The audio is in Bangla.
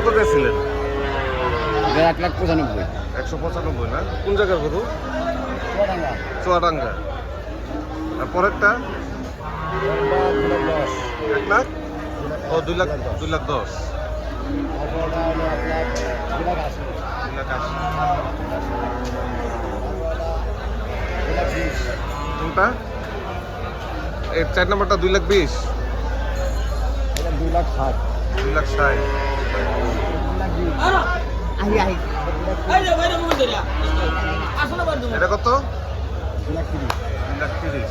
কত দিয়েছিলেন এক লাখ পঁচানব্বই। একশো পঁচানব্বই না? কোন জায়গার গরু? চুয়াডাঙ্গা। আর পরেরটা? এক লাখ? ও দুই লাখ দুই লাখ দশ। কোনটা? এই চার নম্বরটা দুই লাখ বিশ। দুই লাখ ষাট। দুই লাখ ষাট। এটা কত? তিরিশ। লাখ তিরিশ।